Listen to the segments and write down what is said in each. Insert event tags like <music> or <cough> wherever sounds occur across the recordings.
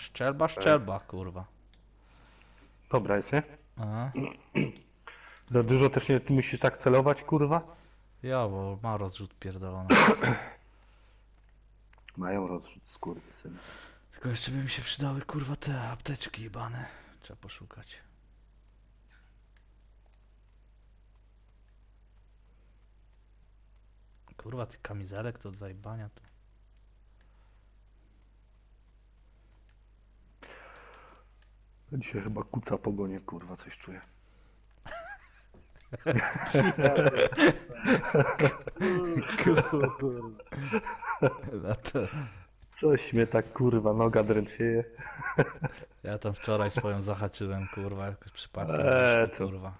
szczelba, szczelba, kurwa. Dobra jest, nie? Aha. <clears throat> Za dużo też nie musisz tak celować, kurwa? Ja, bo ma rozrzut pierdolony. <clears throat> Mają rozrzut, skurwysyny. Tylko jeszcze by mi się przydały, kurwa, te apteczki jebane. Trzeba poszukać. Kurwa, tych kamizelek to od zajebania to. Dzisiaj chyba kuca pogonie, kurwa, coś czuję. No to... Coś mnie tak, kurwa, noga dręcieje. Ja tam wczoraj swoją zahaczyłem, kurwa, jakoś przypadkiem Eee, wyszło, to- kurwa.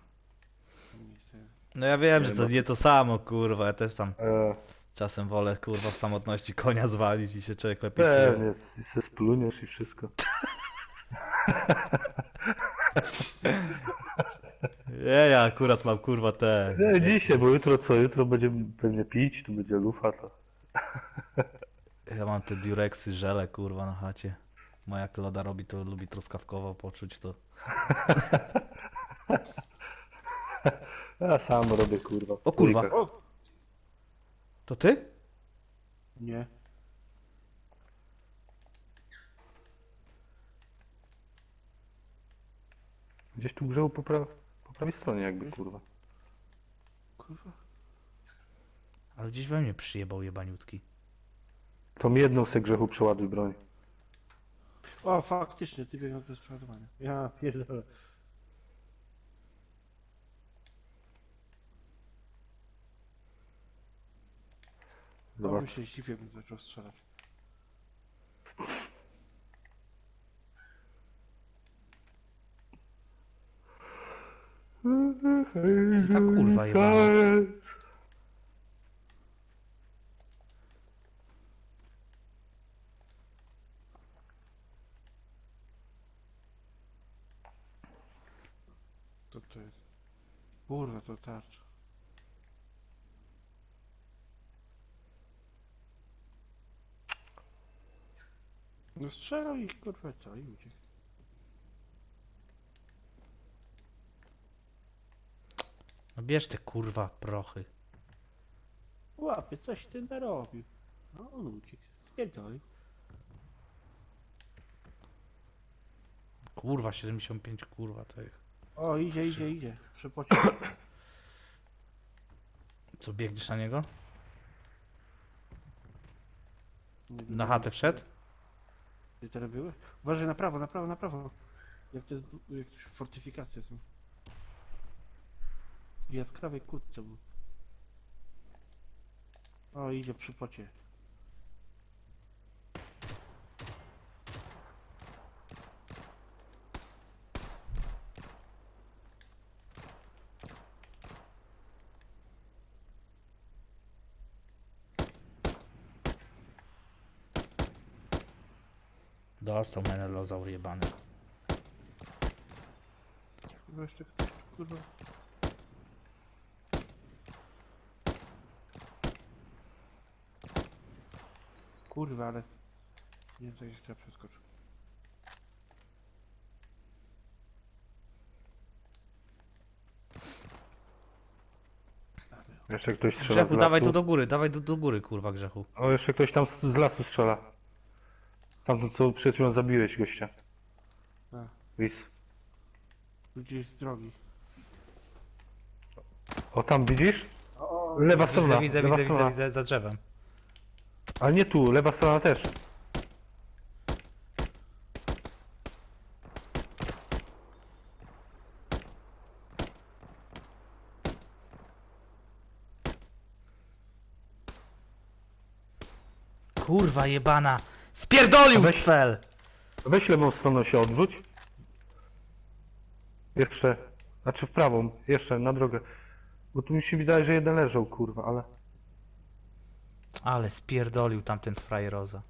No ja wiem, że to nie to samo, kurwa, ja też tam E, czasem wolę, kurwa, w samotności konia zwalić i się człowiek lepiej czuje. pewnie, se spluniesz i wszystko. Nie, ja akurat mam, kurwa, te... Nie, dzisiaj, bo jutro co? Jutro będzie, będzie pić, tu będzie lufa, to... Ja mam te diureksy, żele, kurwa, na chacie. Moja kloda robi to, lubi truskawkowo poczuć to. <laughs> Ja sam robię, kurwa. O, kurwa. To ty? Nie. Gdzieś tu grzeł po, pra... po prawej stronie jakby, kurwa. Kurwa. Ale gdzieś we mnie przyjebał jebaniutki. To mi jedną se grzechu przeładuj broń. O, faktycznie, ty biegał bez przeładowania. Ja pierdolę. Zobacz. Zobacz. się zdziwię, bym zaczął strzelać. Ta kurwa jebana. To to jest. Kurwa, to tarcza. No strzelał ich, kurwa, co? I uciekł. No bierz te kurwa prochy. Łapie, coś ty narobił. No, on uciekł. Spierdolił. Kurwa, 75 kurwa tych. O, idzie, idzie, idzie. Przepocił. <coughs> Co, biegniesz na niego? Nie Na chatę wszedł? Ty teraz byłeś? Uważaj na prawo, na prawo, na prawo. Jak te zdu- jak fortyfikacje są. Jaskrawej kłódce był. O, idzie przy pocie. Dostał menelozaur jebany. Chyba jeszcze ktoś, kurwa. Kurwa, ale... Nie wiem, co przeskoczył. Jeszcze ktoś strzela Grzechu, z dawaj lasu. tu do góry, dawaj do, do góry, kurwa, Grzechu. O, jeszcze ktoś tam z, z lasu strzela. Tamten, co przed chwilą zabiłeś gościa. A, Wis. gdzieś z drogi. O, tam widzisz? Lewa Widzę, strona. widzę, lewa widzę, widzę, strona. widzę, za drzewem. Ale nie tu, lewa strona też. Kurwa jebana! Spierdolił Weź- cfel! Weź lewą stroną się odwróć. Jeszcze. Znaczy w prawą. Jeszcze, na drogę. Bo tu mi się wydaje, że jeden leżał, kurwa, ale... Ale spierdolił tamten frajeroza.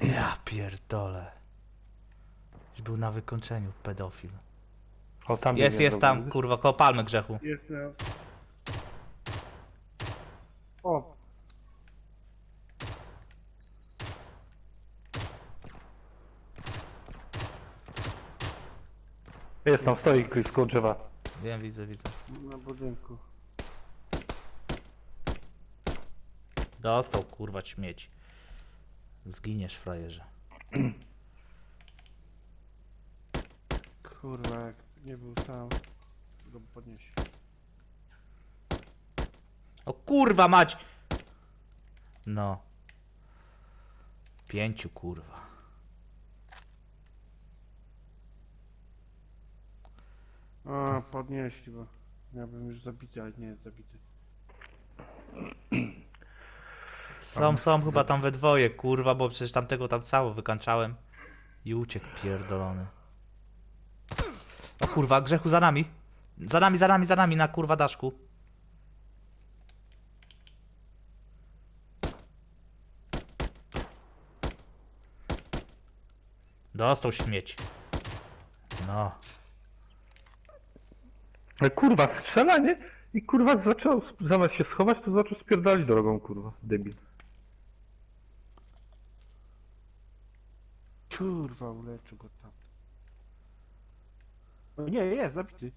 Ja pierdolę. Był na wykończeniu pedofil. O, tam Jest, jest tam, kurwa, koło palmy grzechu. Jestem. O, Jest tam, stoi blisko drzewa. Wiem, widzę, widzę. na budynku. Dostał, kurwa, śmieć. Zginiesz, frajerze. Kurwa, jak nie był sam, go podnieś. O kurwa mać! No. Pięciu, kurwa. A, podnieśli, bo ja bym już zabity, ale nie jest zabity. Są, są chyba tam we dwoje, kurwa, bo przecież tamtego tam cało wykańczałem. I uciekł pierdolony. O kurwa, grzechu za nami. Za nami, za nami, za nami, na kurwa daszku. Dostał śmieć. No. Ale kurwa, strzela, nie? I kurwa zaczął, zamiast się schować, to zaczął spierdalić drogą, kurwa. Debil. Kurwa, uleczył go tam. O nie, jest zabity.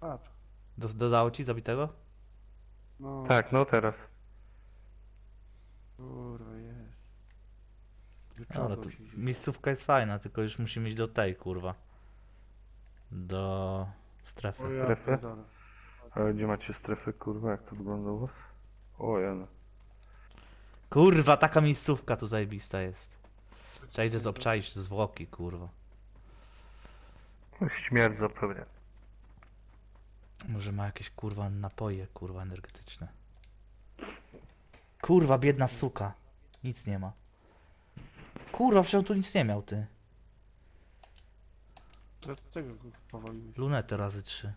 Patrz. Do, dodało ci zabitego? No, Tak, no teraz. kurwa, jest. Dobra, Wyczołgał to się miejscówka jest fajna, tylko już musimy iść do tej, kurwa. Do strefy. O ja strefę? pierdolę. Ale gdzie macie strefy, kurwa, jak to wygląda u was? O, ja Kurwa, taka miejscówka tu zajebista jest. Trzeba idę obczaić zwłoki, kurwa. no. Śmierdza pewnie. Może ma jakieś, kurwa, napoje, kurwa, energetyczne. Kurwa, biedna suka. Nic nie ma. Kurwa, przecież on tu nic nie miał, ty. Dlatego go powoliłeś. Lunetę razy trzy.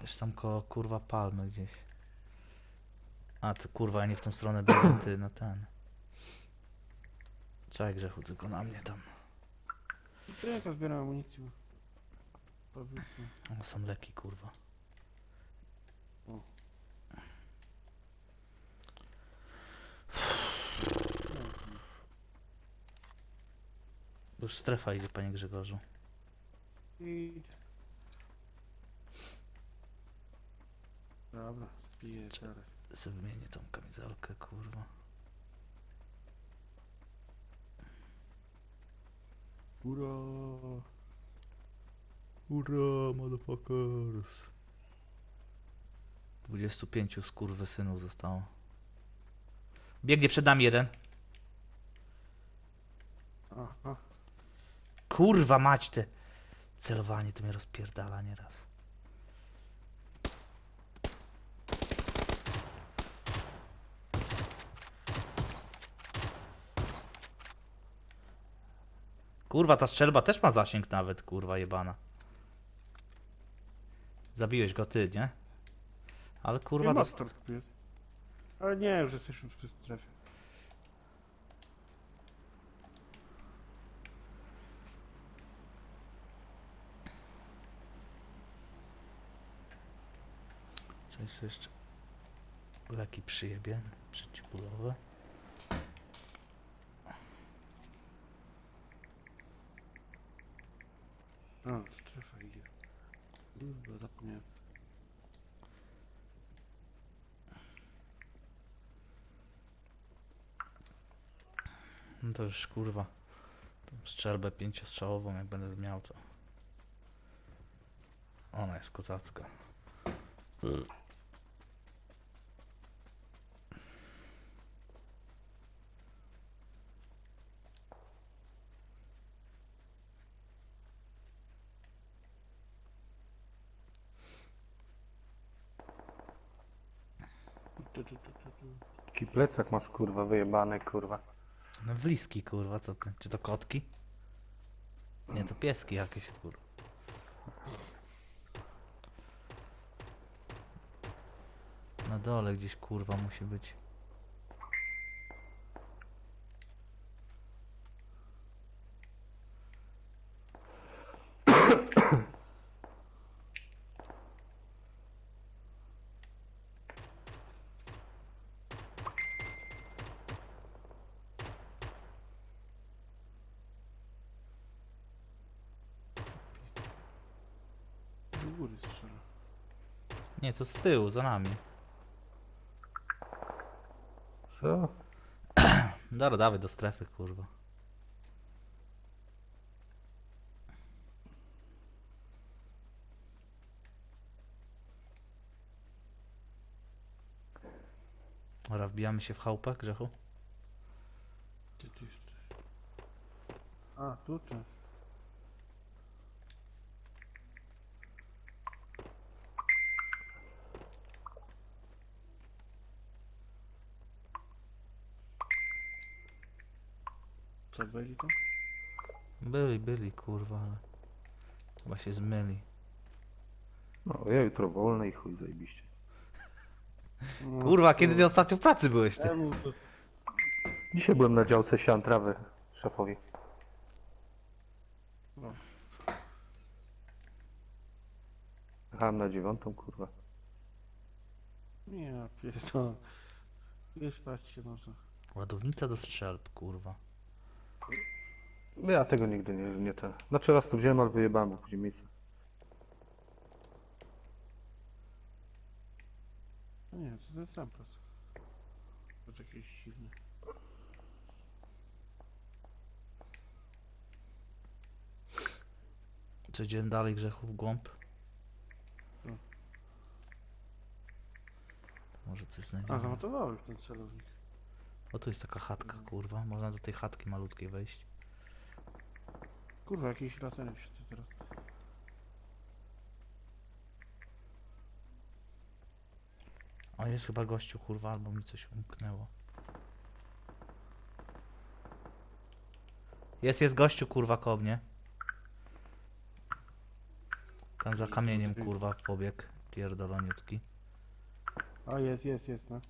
Jest tam koło, kurwa, palmy gdzieś. A, ty kurwa, ja nie w tą stronę biegę, ty, na ten. Czekaj, grzechu, tylko na mnie tam. Jaka zbieram amunicję? Powiedzmy. O, są leki, kurwa. O. Już strefa idzie, panie Grzegorzu. I... Dobra, piję teraz. Wymienię tą kamizelkę, kurwa. Ura! Ura, motherfuckers. 25 skurwysynów zostało. Biegnie przed nami jeden. Aha. Kurwa mać te. Celowanie to mnie rozpierdala nieraz. Kurwa, ta strzelba też ma zasięg nawet, kurwa jebana. Zabiłeś go ty, nie? Ale kurwa, Nie jest. Ale nie, już jesteśmy w strefie. Czyli sobie jeszcze leki przyjebie przeciwbólowe. A, strefa idzie. Kurwa, zapomniałem. No to już kurwa. Tą strzelbę pięciostrzałową jak będę miał to. Ona jest kozacka. Tu, tu. Taki plecak masz, kurwa, wyjebany, kurwa. No bliski kurwa, co ty? Czy to kotki? Nie, to pieski jakieś kurwa. Na dole gdzieś kurwa musi być. Nie, to z tyłu, za nami. Co? <clears throat> Dobra, dawaj do strefy, kurwa. Dobra, wbijamy się w chałupę, Grzechu? Ty. A, tutaj. Co byli? Byli, byli, kurwa, ale... Chyba się zmyli. No, ja jutro wolny i chuj zajebiście. No, <laughs> Kurwa, kiedy ty ostatnio w pracy byłeś, ty? Dzisiaj byłem na działce sian trawy szefowi. No. Jechałem na dziewiątą, kurwa. Nie, ja pierdolę. Nie spać się można. Ładownica do strzelb, kurwa. No Ja tego nigdy nie, nie ten. Znaczy raz to wziąłem, ale wyjebałem, później miejsce. No nie, to ten sam pas. To jakiś silny. Co, idziemy dalej, Grzechu, w głąb? No. Może coś A, znajdziemy. zamontowałeś ten celownik. O, tu jest taka chatka, kurwa. Można do tej chatki malutkiej wejść. Kurwa, jakiś latarek się tu teraz. O, jest chyba gościu, kurwa, albo mi coś umknęło. Jest, jest gościu, kurwa, koło mnie. Tam za kamieniem, kurwa, pobieg. Pierdoloniutki. A, jest, jest, jest, no.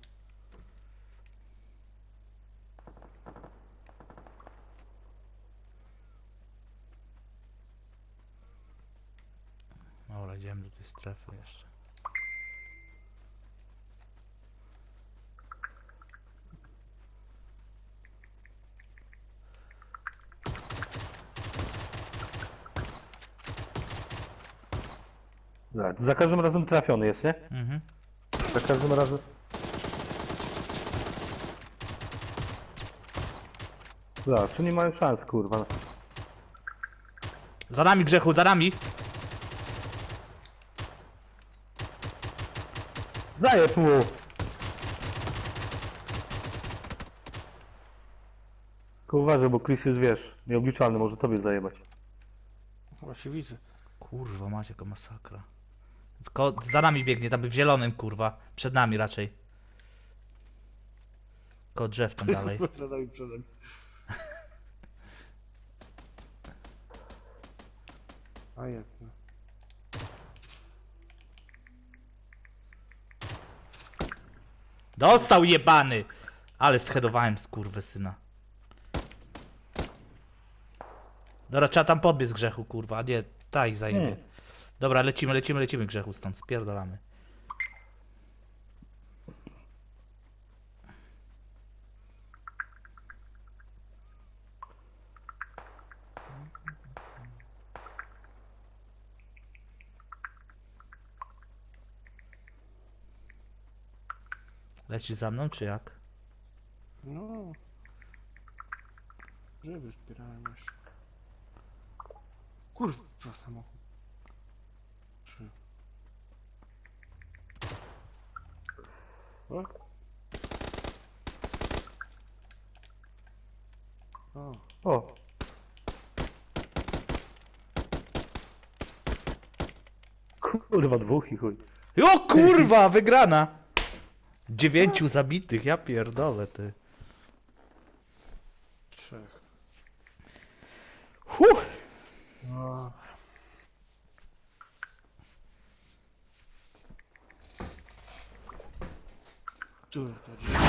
Dobra, idziemy do tej strefy jeszcze. Za, za każdym razem trafiony jest, nie? Mhm. Za każdym razem. Za, czy nie mają szans, kurwa. Za nami, Grzechu, za nami! Zajeb mu! Tylko uważaj, bo Chris jest, wiesz, nieobliczalny, może tobie zajebać. Właśnie widzę. Kurwa, macie jaka masakra. Ko za nami biegnie, tam w zielonym, kurwa. Przed nami raczej. Ko drzew tam dalej. <laughs> Przed nami, przed nami. <laughs> A, jest, no. Dostał jebany! Ale schedowałem skurwysyna. Dobra, trzeba tam podbiec grzechu, kurwa, a nie, ta ich zajebie. Nie. Dobra, lecimy, lecimy, lecimy grzechu stąd, spierdolamy. Leci za mną, czy jak? No. Grzyby zbierałem jeszcze. Kurwa, samochód. Trzy. O. O, O! Kurwa, dwóch i chuj. O kurwa, wygrana! Dziewięciu zabitych, ja pierdolę ty. trzech. Huh. O. Tu, to